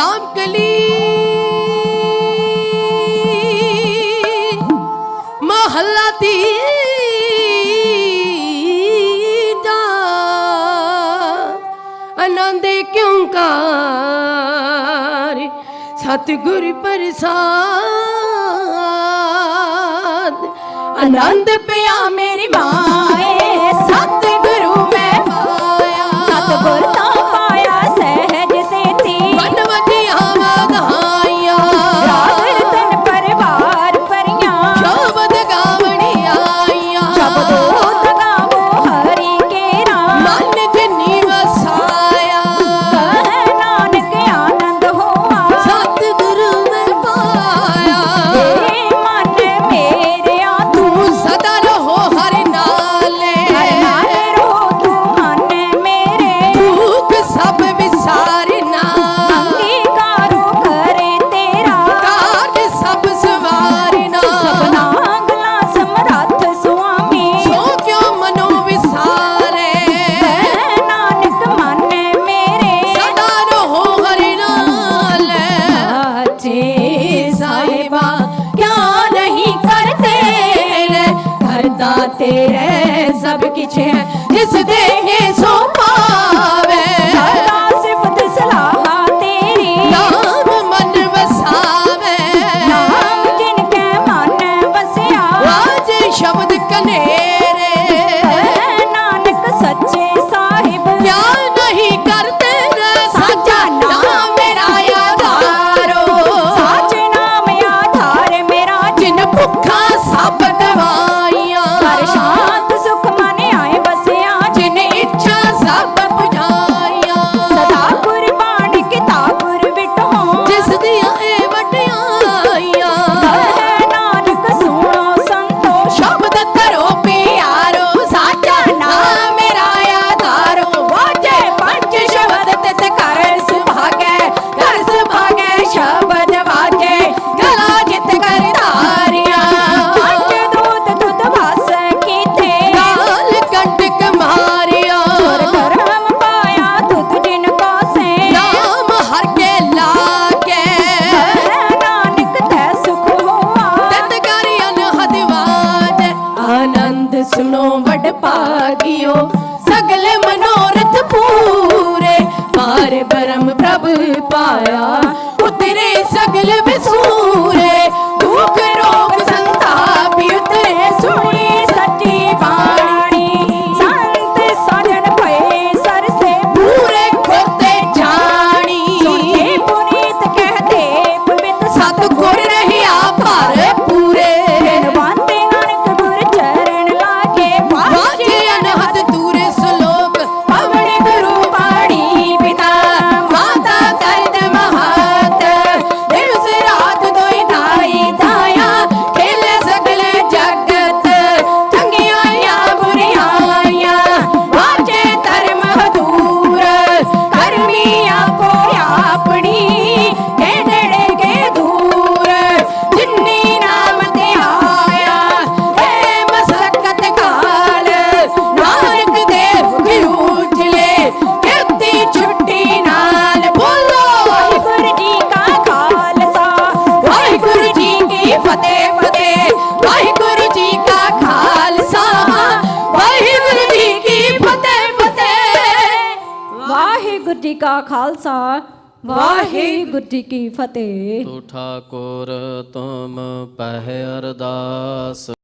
ਰਾਮਕਲੀ ਮਹੱਲਾ ਤੀਜਾ। ਆਨੰਦ ਕਿਉਂ ਕਾਰ? ਸਤਿਗੁਰ ਪ੍ਰਸਾਦ। ਪਿਆ ਮੇਰੀ ਮਾਏ ਪਹੁੰਚੇ ਸਾਹਿਬਾ ਕਿਉਂ ਨਹੀਂ ਕਰਤੇ ਕਰਤਾ ਤੇਰੇ ਸਭ ਕਿਛ ਹੈ ਜਿਸ ਦੇ ਸੁਣੋ ਵੱਡ ਪਾਗਿਓ ਸਗਲੇ ਮਨੋਰਥ ਪੂਰੇ। ਪਾਰ ਬਰਮ ਪ੍ਰਭ ਪਾਇਆ। ਉਤਰੇ ਸਗਲ ਵਿਸੂ ਜੀ ਕਾ ਖਾਲਸਾ ਵਾਹਿਗੁਰੂ ਜੀ ਕੀ ਫਤਿਹ। ਤੂੰ ਠਾਕੁਰ ਤੁਮ ਪਹਿ ਅਰਦਾਸ।